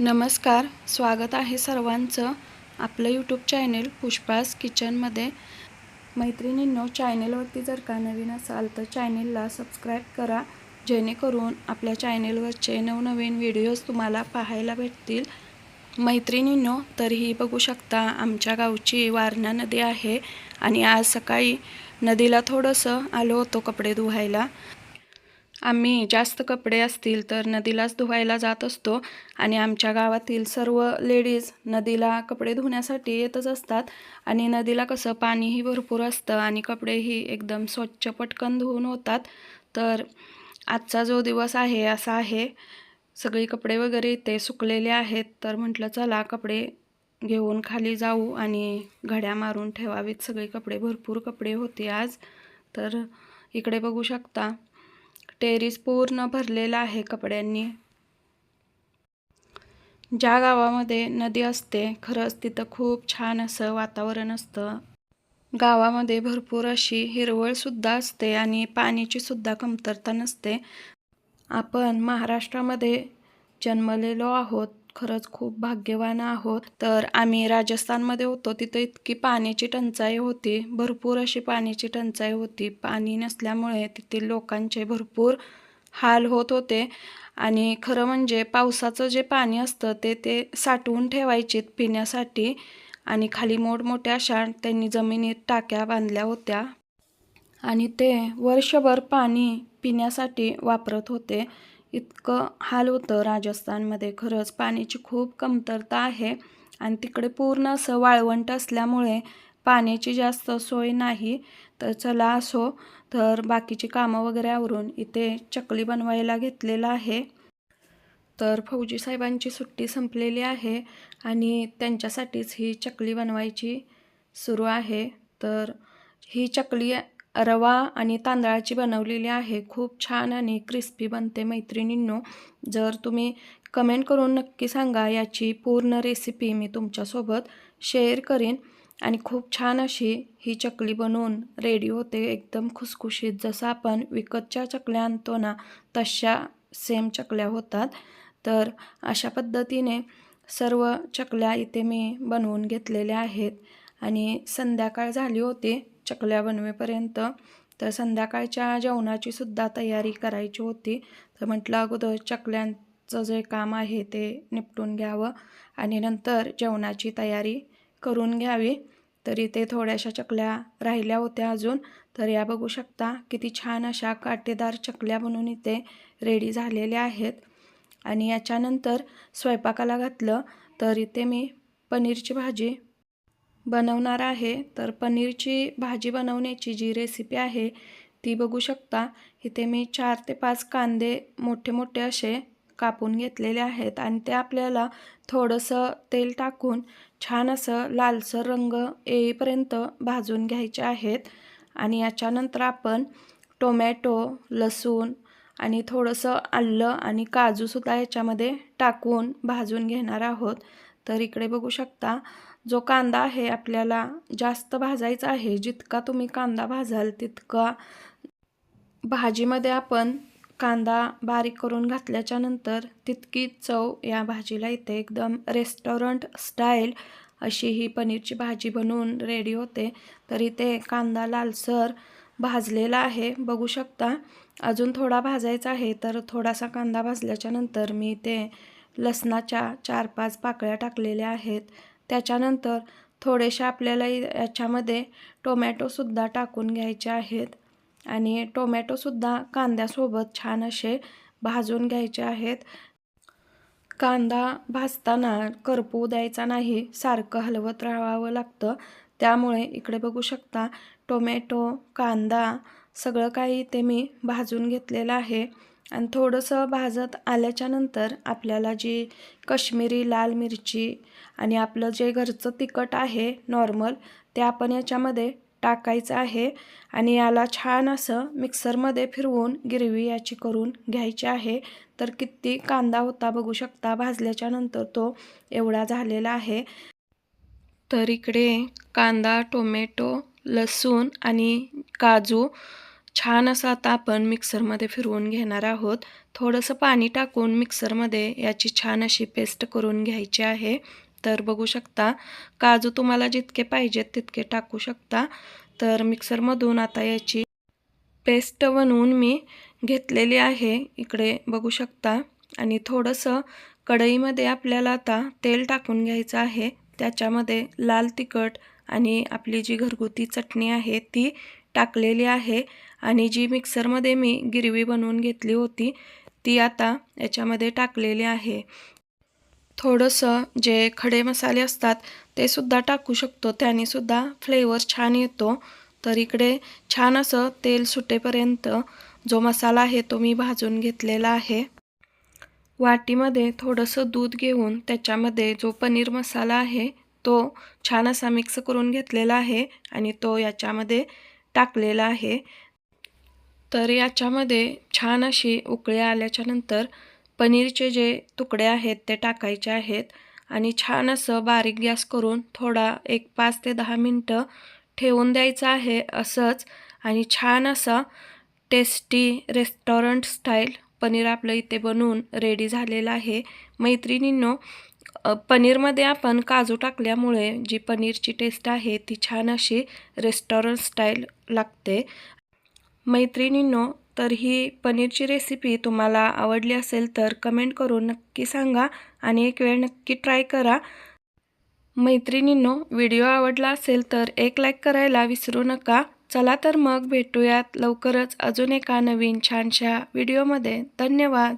नमस्कार स्वागत आहे सर्वांचं आपलं यूट्यूब चॅनेल पुष्पास किचनमध्ये मैत्रिणींनो चॅनेलवरती जर का नवीन असाल तर चॅनेलला सबस्क्राईब करा जेणेकरून आपल्या चॅनेलवरचे नवनवीन व्हिडिओज तुम्हाला पाहायला भेटतील. मैत्रिणींनो तरीही बघू शकता आमच्या गावची वारणा नदी आहे आणि आज सकाळी नदीला थोडंसं आलो होतो कपडे धुवायला. आम्ही जास्त कपडे असतील तर नदीलाच धुवायला जात असतो आणि आमच्या गावातील सर्व लेडीज नदीला कपडे धुण्यासाठी येतच असतात. आणि नदीला कसं पाणीही भरपूर असतं आणि कपडेही एकदम स्वच्छ पटकन धुवून होतात. तर आजचा जो दिवस आहे असा आहे. सगळी कपडे वगैरे इथे सुकलेले आहेत. तर म्हटलं चला कपडे घेऊन खाली जाऊ आणि घड्या मारून ठेवावीत. सगळे कपडे भरपूर कपडे होते आज. तर इकडे बघू शकता. टेरिस पूर्ण भरलेला आहे कपड्यांनी. ज्या गावामध्ये नदी असते खरंच तिथं खूप छान असं वातावरण असतं. गावामध्ये भरपूर अशी हिरवळसुद्धा असते आणि पाण्याची सुद्धा कमतरता नसते. आपण महाराष्ट्रामध्ये जन्मलेलो आहोत खरंच खूप भाग्यवान आहोत. तर आम्ही राजस्थानमध्ये होतो. तिथं इतकी पाण्याची टंचाई होती. भरपूर अशी पाण्याची टंचाई होती. पाणी नसल्यामुळे तिथील लोकांचे भरपूर हाल होत होते. आणि खरं म्हणजे पावसाचं जे पाणी असतं ते ते साठवून ठेवायचे पिण्यासाठी. आणि खाली मोठमोठ्या अशा त्यांनी जमिनीत टाक्या बांधल्या होत्या. आणि ते वर्षभर पाणी पिण्यासाठी वापरत होते. इतकं हाल होतं राजस्थानमध्ये. खरंच पाण्याची खूप कमतरता आहे आणि तिकडे पूर्ण असं वाळवंट असल्यामुळे पाण्याची जास्त सोय नाही. तर चला असो तर बाकीची कामं वगैरे आवरून इथे चकली बनवायला घेतलेलं आहे. तर फौजी साहेबांची सुट्टी संपलेली आहे आणि त्यांच्यासाठीच ही चकली बनवायची सुरू आहे. तर ही चकली रवा आणि तांदळाची बनवलेली आहे. खूप छान आणि क्रिस्पी बनते मैत्रिणींनो. जर तुम्ही कमेंट करून नक्की सांगा याची पूर्ण रेसिपी मी तुमच्यासोबत शेअर करीन. आणि खूप छान अशी ही चकली बनवून रेडी होते. एकदम खुसखुशीत. जसं आपण विकतच्या चकल्या आणतो ना तशा सेम चकल्या होतात. तर अशा पद्धतीने सर्व चकल्या इथे मी बनवून घेतलेल्या आहेत. आणि संध्याकाळ झाली होती. चकल्या बनवेपर्यंत. तर संध्याकाळच्या जेवणाची सुद्धा तयारी करायची होती. तर म्हटलं अगोदर चकल्यांचं जे काम आहे ते निपटून घ्यावं आणि नंतर जेवणाची तयारी करून घ्यावी. तरी ते थोड्याशा चकल्या राहिल्या होत्या अजून. तर या बघू शकता किती छान अशा काटेदार चकल्या बनवून इथे रेडी झालेल्या आहेत. आणि याच्यानंतर स्वयंपाकाला घातलं. तर इथे मी पनीरची भाजी बनवणार आहे तर पनीरची भाजी बनवण्याची जी रेसिपी आहे ती बघू शकता. इथे मी चार ते पाच कांदे मोठे मोठे असे कापून घेतलेले आहेत आणि ते आपल्याला थोडंसं तेल टाकून छान असं लालसर रंग येईपर्यंत भाजून घ्यायचे आहेत. आणि याच्यानंतर आपण टोमॅटो लसूण आणि थोडंसं आलं आणि काजूसुद्धा याच्यामध्ये टाकून भाजून घेणार आहोत. तर इकडे बघू शकता जो कांदा आहे आपल्याला जास्त भाजायचा आहे जितका तुम्ही कांदा भाजाल तितका भाजीमध्ये आपण कांदा बारीक करून घातल्याच्या नंतर तितकी चव या भाजीला इथे एकदम रेस्टॉरंट स्टाईल अशी ही पनीरची भाजी बनवून रेडी होते. तर इथे कांदा लालसर भाजलेला आहे. बघू शकता अजून थोडा भाजायचा आहे तर थोडासा कांदा भाजल्याच्या नंतर मी ते लसणाच्या चार पाच पाकळ्या टाकलेल्या आहेत. त्याच्यानंतर थोडेसे आपल्याला याच्यामध्ये टोमॅटोसुद्धा टाकून घ्यायचे आहेत. आणि टोमॅटोसुद्धा कांद्यासोबत छान असे भाजून घ्यायचे आहेत. कांदा भाजताना करपू द्यायचा नाही सारखं हलवत राहावं लागतं. त्यामुळे इकडे बघू शकता टोमॅटो कांदा सगळं काही ते मी भाजून घेतलेलं आहे. आणि थोडंसं भाजत आल्याच्यानंतर आपल्याला जी कश्मीरी लाल मिरची आणि आपलं जे घरचं तिखट आहे नॉर्मल ते आपण याच्यामध्ये टाकायचं आहे आणि याला छान असं मिक्सरमध्ये फिरवून गिरवी याची करून घ्यायची आहे. तर किती कांदा होता बघू शकता भाजल्याच्या नंतर तो एवढा झालेला आहे. तर इकडे कांदा टोमॅटो लसूण आणि काजू छान असं आता आपण मिक्सरमध्ये फिरवून घेणार आहोत. थोडंसं पाणी टाकून मिक्सरमध्ये याची छान अशी पेस्ट करून घ्यायची आहे. तर बघू शकता काजू तुम्हाला जितके पाहिजेत तितके टाकू शकता. तर मिक्सरमधून आता याची पेस्ट बनवून मी घेतलेली आहे. इकडे बघू शकता. आणि थोडंसं कढईमध्ये आपल्याला आता तेल टाकून घ्यायचं आहे. त्याच्यामध्ये लाल तिखट आणि आपली जी घरगुती चटणी आहे ती टाकलेली आहे. आणि जी मिक्सरमध्ये मी गिरवी बनवून घेतली होती ती आता याच्यामध्ये टाकलेली आहे. थोडंसं जे खडे मसाले असतात ते सुद्धा टाकू शकतो. त्याने सुद्धा फ्लेवर छान येतो. तर इकडे छान असं तेल सुटेपर्यंत जो मसाला आहे तो मी भाजून घेतलेला आहे. वाटीमध्ये थोडंसं दूध घेऊन त्याच्यामध्ये जो पनीर मसाला आहे तो छान असा मिक्स करून घेतलेला आहे आणि तो याच्यामध्ये टाकलेला आहे. तर याच्यामध्ये छान अशी उकळी आल्याच्यानंतर पनीरचे जे तुकडे आहेत ते टाकायचे आहेत आणि छान असं बारीक गॅस करून थोडा एक पाच ते दहा मिनटं ठेवून द्यायचं आहे असंच. आणि छान असं टेस्टी रेस्टॉरंट स्टाईल पनीर आपलं इथे बनवून रेडी झालेलं आहे. मैत्रिणींनो पनीरमध्ये आपण काजू टाकल्यामुळे जी पनीरची टेस्ट आहे ती छान अशी रेस्टॉरंट स्टाईल लागते. मैत्रिणींनो तर ही पनीरची रेसिपी तुम्हाला आवडली असेल तर कमेंट करून नक्की सांगा आणि एक वेळ नक्की ट्राय करा. मैत्रिणींनो व्हिडिओ आवडला असेल तर एक लाईक करायला विसरू नका. चला तर मग भेटूयात लवकरच अजून एका नवीन छानशा व्हिडिओमध्ये धन्यवाद.